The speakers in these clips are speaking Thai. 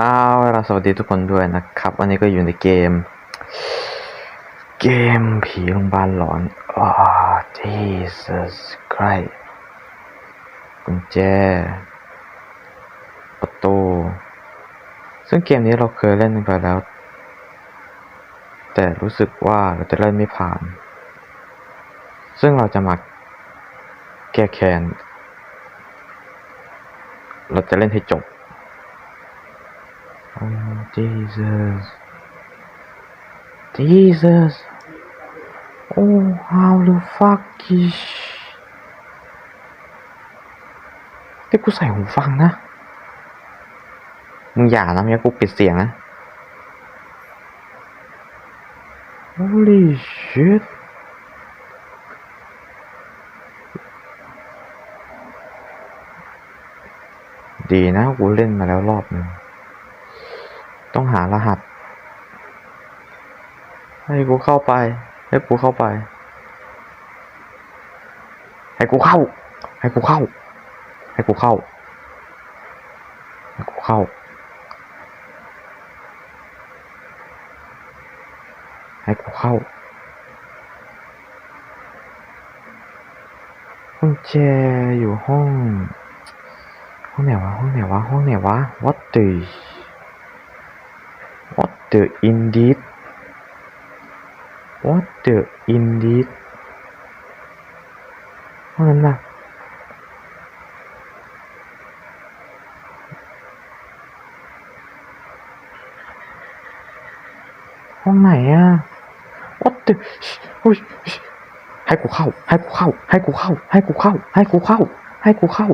เอาล่ะสวัสดีทุกคนด้วยนะครับ วันนี้ก็อยู่ในเกม เกมผีโรงพยาบาลหลอนอ๋อ Jesus Christ กุญแจ ประตู ซึ่งเกมนี้เราเคยเล่นไปแล้ว แต่รู้สึกว่าเราจะเล่นไม่ผ่าน ซึ่งเราจะมาแก้แค้นเราจะเล่นให้จบ Jesus. Jesus. Oh, how the fuck is เดี๋ยวกูใส่หูฟังนะ มึงอย่านะไม่งั้นกูปิดเสียงนะ Holy shit ดีนะกูเล่นมาแล้วรอบหนึ่ง ต้องหารหัส ให้กูเข้าไป ให้กูเข้าไป ให้กูเข้า ให้กูเข้า ให้กูเข้า ให้กูเข้า ให้กูเข้ากุญแจอยู่ห้อง ห้องไหนวะ ห้องไหนวะ ห้องไหนวะ what the the indeed what the indeed ห้องนั้นน่ะห้องไหนอะ what the อุ๊ยให้กูเข้า ให้กูเข้า ให้กูเข้า ให้กูเข้า ให้กูเข้า ให้กูเข้า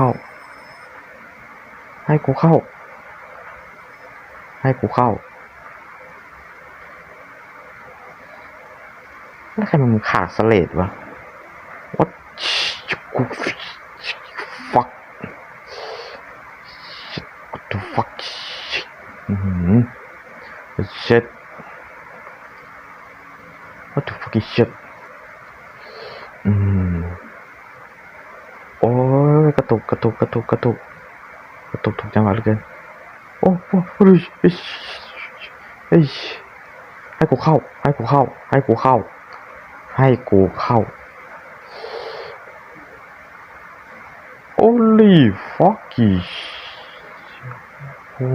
เข้า ให้ กูเข้า ให้กูเข้า แล้วใครมันขาดสเลดวะ what กู fuck shit what the fuck อือหือ shit what the fuck is shit อืม โอ้ยกระตุกกระตุกกระตุกกระตุก ตุกถูกจังหวะเหลือเกิน โอ้โอ้เฮ้ยเฮ้ยเฮ้ยให้กูเข้า ให้กูเข้า ให้กูเข้า ให้กูเข้า Holy fuck โอ้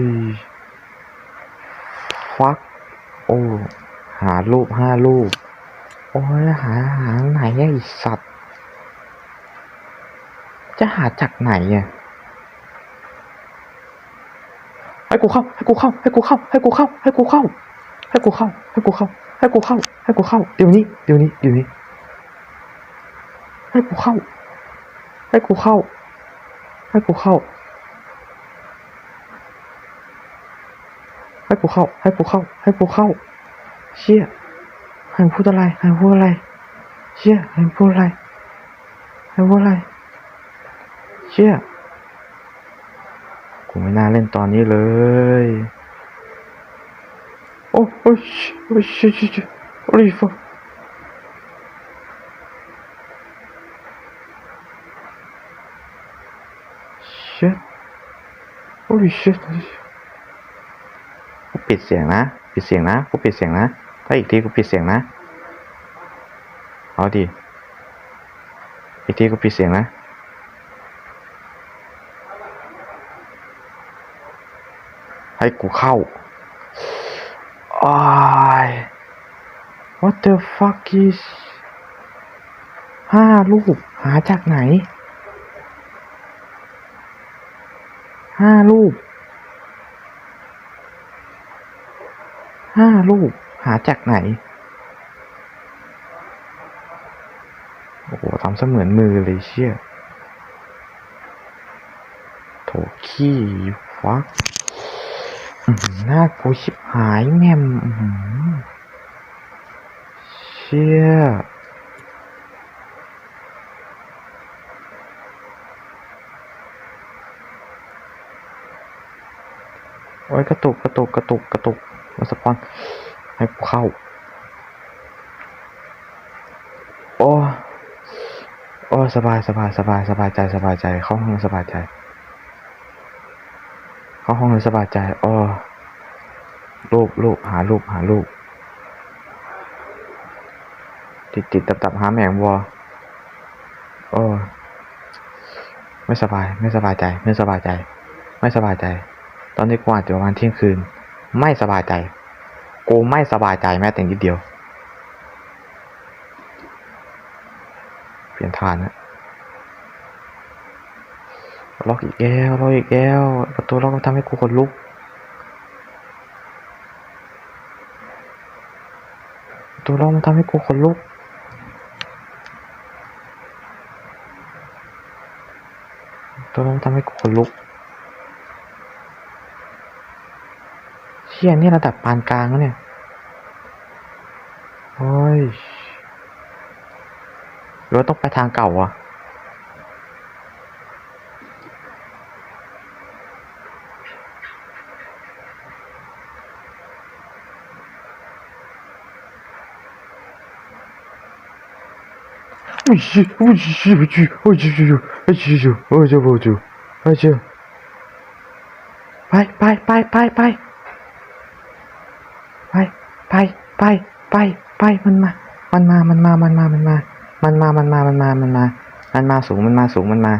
ย fuck โอ้ หารูปห้ารูป โอ้ยหาหาไหนไอสัตว์ จะหาจากไหนอะ ให้กูเข้า ให้กูเข้า ให้กูเข้า ให้กูเข้า ให้กูเข้า ให้กูเข้า ให้กูเข้า ให้กูเข้า ให้กูเข้า เดี๋ยวนี้ เดี๋ยวนี้ เดี๋ยวนี้ ให้กูเข้า ให้กูเข้า ให้กูเข้า ให้กูเข้า ให้กูเข้า ให้กูเข้า เชี่ยให้พูดอะไรให้พูดอะไร เชี่ยให้พูดอะไรให้พูดอะไร เชี่ย กูไม่น่าเล่นตอนนี้เลย โอ้โอ้ชิโอ้ชิชิชิโอ้ยฟัง shit holy shit กูปิดเสียงนะ ปิดเสียงนะ กูปิดเสียงนะ ถ้าอีกทีกูปิดเสียงนะ เอาดิ อีกทีกูปิดเสียงนะ ให้กูเข้าอ้าย what the fuck is ห้าลูกหาจากไหนห้าลูกห้าลูกหาจากไหน โอ้โหทำเสมือนมือเลยเชี่ยโถขี้ฟัก หน้ากูชิบหายแม่มเชี่ยโอ้ยกระตุกกระตุกกระตุกกระตุกมาสปอนให้กูเข้า โอ้สบายสบายสบายสบายใจสบายใจเข้าห้องสบายใจ เข้าห้องเลยสบายใจอ๋อรูปรูปหารูปหารูปติดติดตับตับหาแมงวัวโอ้ไม่สบาย ไม่สบายใจ ไม่สบายใจ ไม่สบายใจ ตอนนี้กูอาจจะประมาณเที่ยงคืน ไม่สบายใจ กูไม่สบายใจแม้แต่นิดเดียว เปลี่ยนทานนะ ล็อกอีกแล้วล็อกอีกแล้วประตูล็อกมันทำให้กูขนลุกประตูล็อกมันทำให้กูขนลุกประตูล็อกทำให้กูขนลุกเชี่ยนี่ระดับปานกลางแล้วเนี่ยโอ้ยหรือว่าต้องไปทางเก่าอะ ไปไปไปไปไปไปไปไปไปไปมันมา มันมา มันมา มันมา มันมา มันมา มันมา มันมา มันมา มันมาสูง มันมาสูง มันมา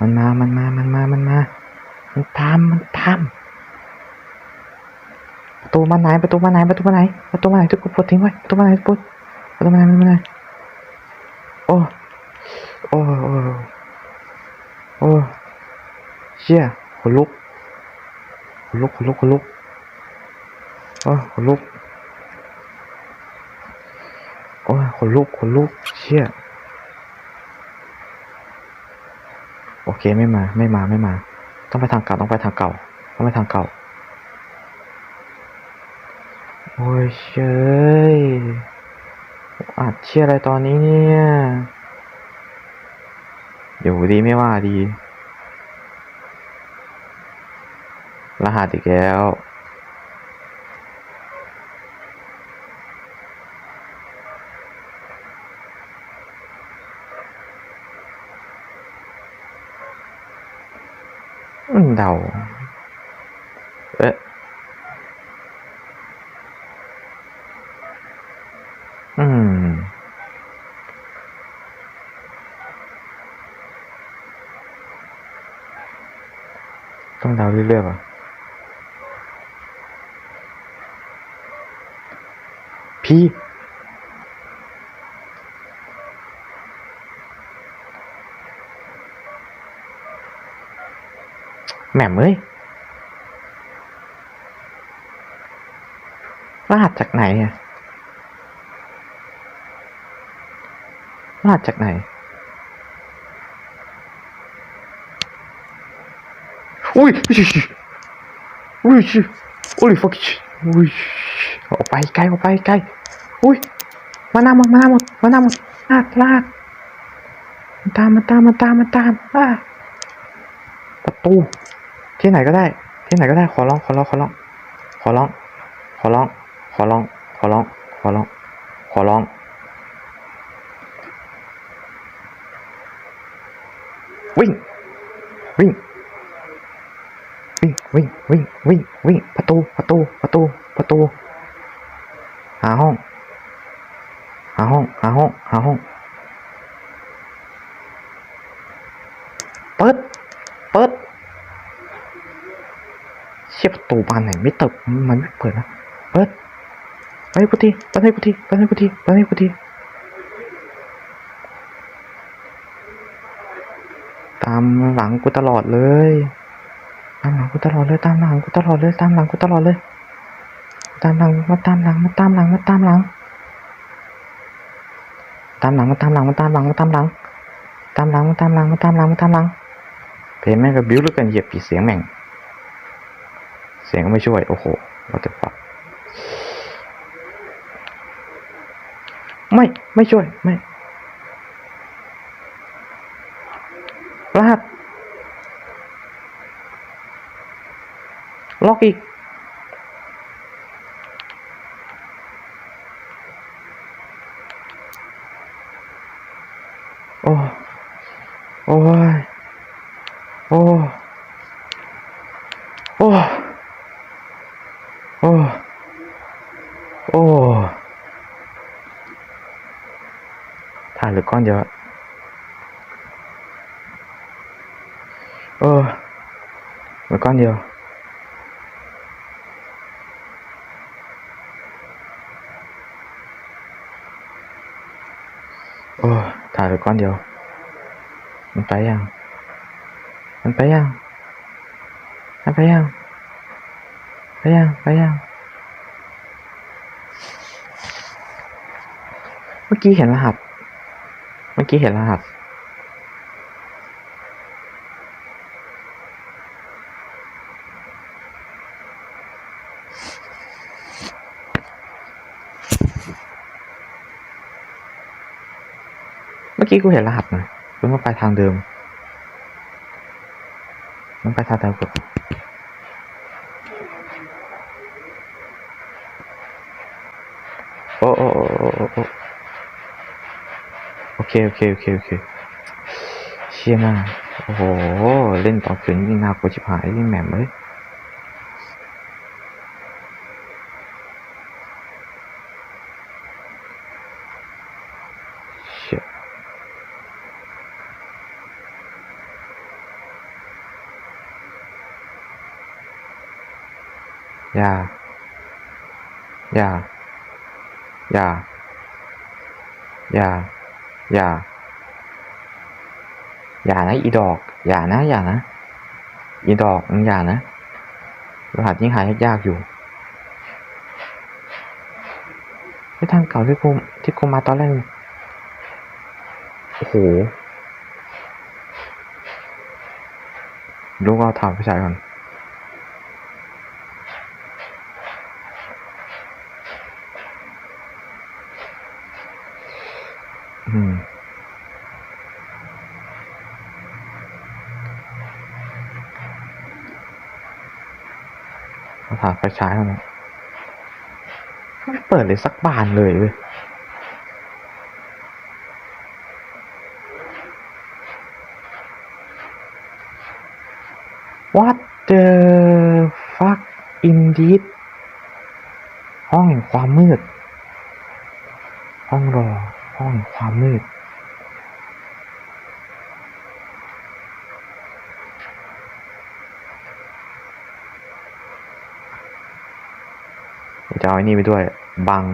มันมา มันมา มันมา มันมา มันตาม มันตามประตูมาไหนประตูมาไหนประตูมาไหนประตูมาไหนทุกคนปลดทิ้งไว้ประตูมาไหนปุ๊บประตูมาไหนประตูมาไหน โอ้โอ้โอ้โอ้เชี่ยขนลุกขนลุกขนลุกขนลุกโอ้ขนลุกโอ้ขนลุกขนลุกเชี่ยโอเคไม่มาไม่มาไม่มา ต้องไปทางเก่าต้องไปทางเก่า ต้องไปทางเก่า โอ้ยเชย อัดเชี่ยอะไรตอนนี้เนี่ยอยู่ดีไม่ว่าดี รหัสอีกแล้วอืมเดา เอ๊ะ อืม ต้อง เรื่อยๆป่ะพี่แหม่มเอ้ยรหัสจากไหนอะรหัสจากไหน อุ้ยอุ้ยอุ้ยอุ้ยฟักอุ้ยออกไปไกลออกไปไกลอุ้ยมาหน้าหมดมาหน้าหมดมาหน้าหมดลาดลาดมันตามมันตามมันตามมันตามอ่าประตูที่ไหนก็ได้ ที่ไหนก็ได้ขอร้องขอร้องขอร้องขอร้องขอร้องขอร้องขอร้องขอร้องขอร้องวิ่งวิ่ง วิ่งวิ่งวิ่งวิ่งวิ่งประตูประตูประตูประตู หาห้อง หาห้อง หาห้อง หาห้อง เปิด เปิด เชี่ยประตูบานไหนไม่เติบมันไม่เปิดนะ เปิดไปพุทธีไปให้พุทธีไปให้พุทธีไปให้พุทธีตามหลังกูตลอดเลย กูตลอดเลยตามหลังกูตลอดเลยตามหลังกูตลอดเลย ตามหลังมาตามหลังมาตามหลังมาตามหลัง ตามหลังมาตามหลังมาตามหลังมาตามหลัง ตามหลังมาตามหลังมาตามหลังมาตามหลัง เพลงแม่งก็บิ้วเลือเกินเหยียบปีเสียงแม่ง เสียงก็ไม่ช่วยโอ้โหเราจะปับไม่ไม่ช่วยไม่ login ôi ôi ôi ôi ôi thả được con giờ ờ mấy con nhiều. เดียว มันไปยัง มันไปยัง มันไปยัง ไปยัง ไปยัง เมื่อกี้เห็นรหัส เมื่อกี้เห็นรหัส กี้กูเห็นรหัสนะมันก็ไปทางเดิมมันไปทางเดิมกูโอ้โอ้โอ้โอ้โอ้โอ้โอเคโอเคโอเคโอเคเชี่ยมากโอ้โห เล่นตอนคืนยิ่งน่ากลัวชิบหายยิ่งแหม่มเลย เชี่ย อย่า อย่า อย่า อย่า อย่า อย่านะอีดอก อย่านะ อย่านะ อีดอกมึงอย่านะรหัสยิ่งหายยากอยู่ที่ทางเก่าที่กูที่กูมาตอนแรกโอ้โหลูกเอาถามผู้ชายก่อน อืมมาถามไฟฉายเขาเนี่ยไม่เปิดเลยสักบานเลยเว้ย What the fuck indeed ห้องแห่งความมืด ห้องรอ ห้องความมืด จะเอาไอ้นี่ไปด้วย บัง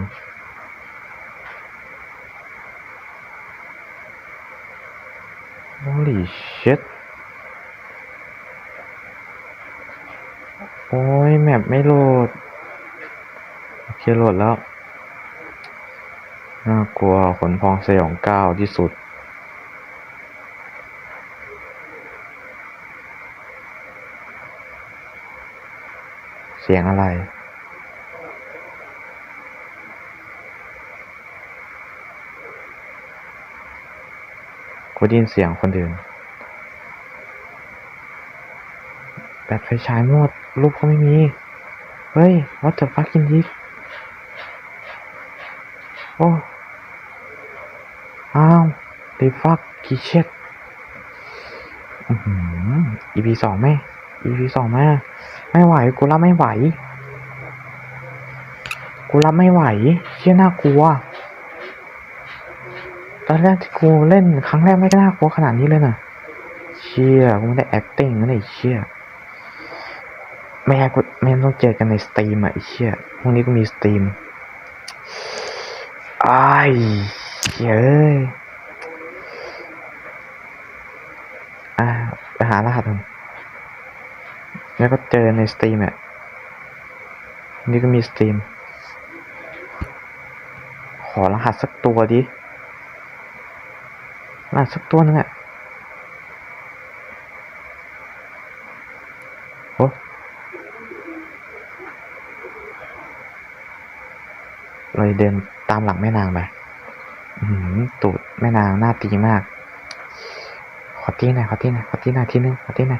Holy shit โอ้ย แมปไม่โหลด โอเคโหลดแล้ว น่ากลัวขนพองสยองก้าวที่สุด เสียงอะไร กูได้ยินเสียงคนอื่นแบตไฟฉายหมด รูปก็ไม่มี เฮ้ย what the fuck in this โอ้ the fuck กี่เช็ดอือหือ EP สองไหม EP สองไหมไม่ไหว กูรับไม่ไหว กูรับไม่ไหวเชี่ยน่ากลัว ตอนแรกที่กูเล่นครั้งแรกไม่น่ากลัวขนาดนี้เลยนะเชี่ยกูไม่ได้ acting นะไอ้เชี่ยแม่กูแม่ต้องเจอกันในสตรีมอะไอ้เชี่ยพรุ่งนี้กูมีสตรีมอ้ายเชี่ยเอ้ยอะไปหารหัสมันแล้วก็เจอในสตรีมอะ นี้ก็มีสตรีม ขอรหัสสักตัวดิรหัสสักตัวนึงอะโอ้เลยเดินตามหลังแม่นางไปหือตูดแม่นางหน้าตีมาก ขอตีหน่อยขอตีหน่อยขอตีหน่อยทีนึงขอตีหน่